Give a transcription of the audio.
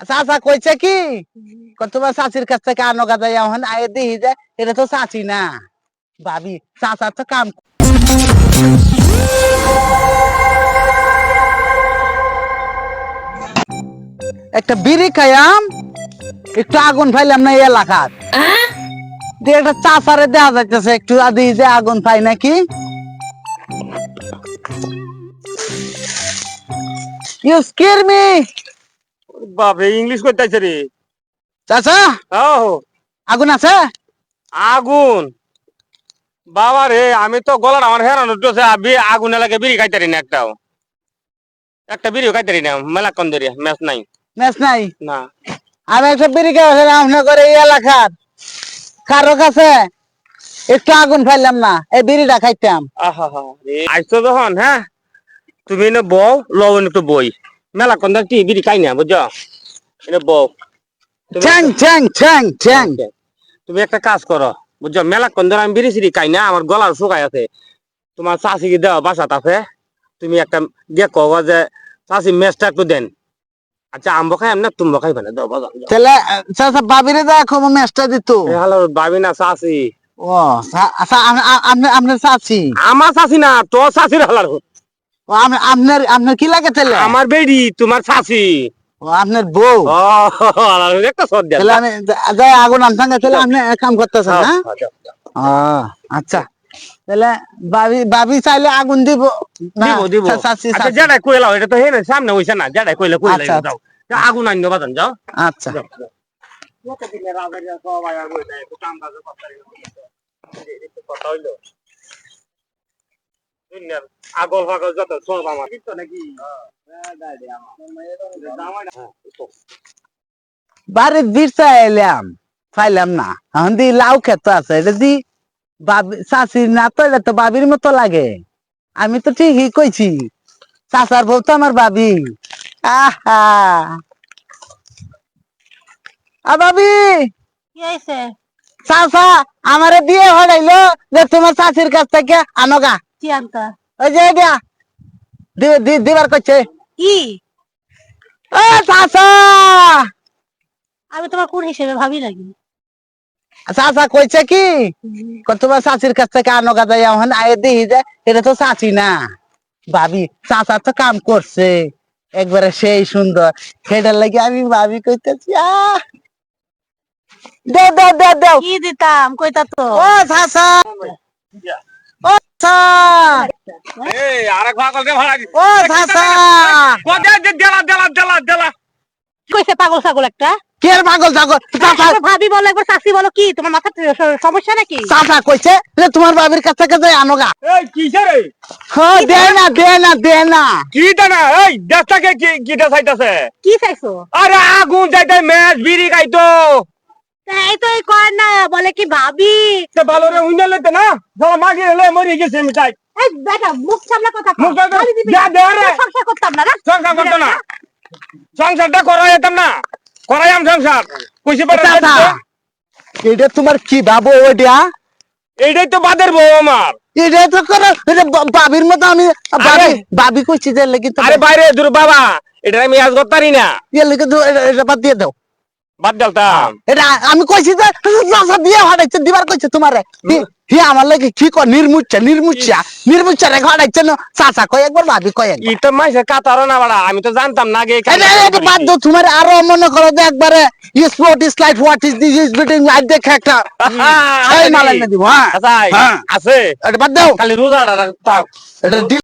চাচা কইছে কি? তোমার চাচির কাছ থেকে আনো গাদা এখন আয়ে দিই যে এটা তো চাচি না। ভাবি, চাচা তো কাম একটা বিড়ি খাইয়াম, একটু আগুন ফাইলাম না এলাকার। একটা চাচারে দেওয়া যাইতেছে, একটু আদি যে আগুন পাই নাকি? ইউ স্কের মি বাপরে ইংলিশ করতেছে রে। চাচা? আহ। আগুন আছে? আগুন। বাবা রে আমি তো গলার আমার হেরানো উঠছে আবি আগুন এলাকে বিড়ি খাইতারি না একটাও। একটা বিড়িও খাইতারি না মেলা কন ধরে ম্যাচ নাই। ম্যাচ নাই? না। আমি একটা বিড়ি খাওয়া আপনার করে এই এলাকার। কারও কাছে একটু আগুন ফাইলাম না এই বিড়িটা খাইতাম। আহা হা আইসো যখন হ্যাঁ? তুমি এনে বউ লবণ একটু বই। মেলা কন ধরে টি বিড়ি খাই না বুঝছ? এনে বউ। ঠ্যাং ঠ্যাং ঠ্যাং ঠ্যাং। তুমি একটা কাজ করো বুঝছ? মেলা কন ধরে আমি বিড়ি সিড়ি খাই না আমার গলার শুকাই আছে। তোমার চাষিকে দেওয়া বাসাত আছে। তুমি একটা গিয়ে কব যে চাষি মেচটা একটু দেন। আচ্ছা আম্ব খাই না তুমি খাইবে না দাও। তাহলে চাচা বাবিরে দেখো ম্যাচটা দিত। এ হলো ভাবি না চাষি ও আচ্ছা আম- আপনার আপনার আমার চাষি না তোর চাষির হালার ও আম- আপনার আপনার কি লাগে তাহলে? আমার বেড়ি তোমার চাষি ও আপনার বউ। একটা সদ তাহলে আমি যাই আগুন আনতাম তাহলে আপনি এক কাম করতেছেন হ্যাঁ। ও আচ্ছা। তাহলে বাবি বাবি চাইলে আগুন দিব দিব দিব। আচ্ছা চাচি। কইলাও এটা তো হে না সামনে হইছে না যেটাই কইলে কইলে যাও আগুন আইন বাজান যাও। আচ্ছা। সবাই নাই, কাম কাজে কথা হইল। দুনিয়ার আগল ফাগল যত সব আমার কিছু নাকি? বাড়ির বিরসা এলাম পাইলাম না। এখন দি লাউ ক্ষেত আছে এটা দি বাবি চাষি না তো এটা তো বাবির মতো লাগে। আমি তো ঠিকই কইছি চাচার বউ তো আমার বাবি। আহা! আ বাবি! কি হয়েছে চাচা আমারে বিয়ে হড়াইলো যে তোমার চাচির কাছ থেকে আনোগা কি আনতা? ওই যে এটা দি- দি- দিবার কি ও চাচা! আমি তোমার কোন হিসেবে ভাবি চাচা কইছে কি? তোমার চাচির কাছ থেকে আনো গাদা এখন আয়ে দিই যে এটা তো চাচি না। ভাবি চাচা তো কাম করছে। একবারে সেই সুন্দর। সেটার লাগে আমি ভাবি কইতেছি আহ দেও দেও দেও দেও কি দিতাম? কইতা তো। ও চাচা! পাগল ছাগল একটা? কে পাগল ছাগল? ভাবি বলো একবার চাষি বলো কি তোমার মাথা সমস্যা নাকি? চাচা কইছে যে তোমার বাবির কাছ থেকে যাই আনোগা এই কিসে হ্যাঁ দে না দে না দে না। কি না এই দেশটাকে কি কি দেখাইতাছে। কি চাইছো? আরে আগুন ম্যাচ বিড়ি এই তো এই কর না বলে কি ভাবি? তে ভালো রে উইনা লেতে না? যারা মাগি লে মরি গেছে এই বেটা মুখ সামলা কথা মুখ সামলা- যা দে রে। সংসার করতাম না না? সংসার করতো না। সংসারটা করাই যেতাম না। করাইয়াম সংসার। কইছে পারে এটা তোমার কি ভাবো ওইটা এইটাই তো বাদের বউ আমার। এটা তো করো এটা বাবির মতো আমি বাবি বাবি কইছি যে লেগে আরে বাইরে দূর বাবা। এটা আমি আজ করতারি না। এর লেগে তো এটা বাদ দিয়ে দাও। বাদ ডালতাম এটা আমি কইছি যে চাচা বিয়ে হারাইছে দিবার কইছে তোমারে। হি আমার লাগে কি কর নির্মুচ্ছা নির্মুচ্ছা। নির্মুচ্ছা রে হারাইছে না চাচা কয় একবার ভাবি কয় একবার। ই তো মাইসে কাতারো না বাড়া আমি তো জানতাম না আগে এই এটা বাদ। দাও তোমার আরও মনে করো যে একবারে sport is life what is this is beating life দেখে একটা এই আছে না দিব হ্যাঁ। হ্যাঁ। আছে। এটা বাদ দাও। খালি রোজাটা রাখ- থাক। এটা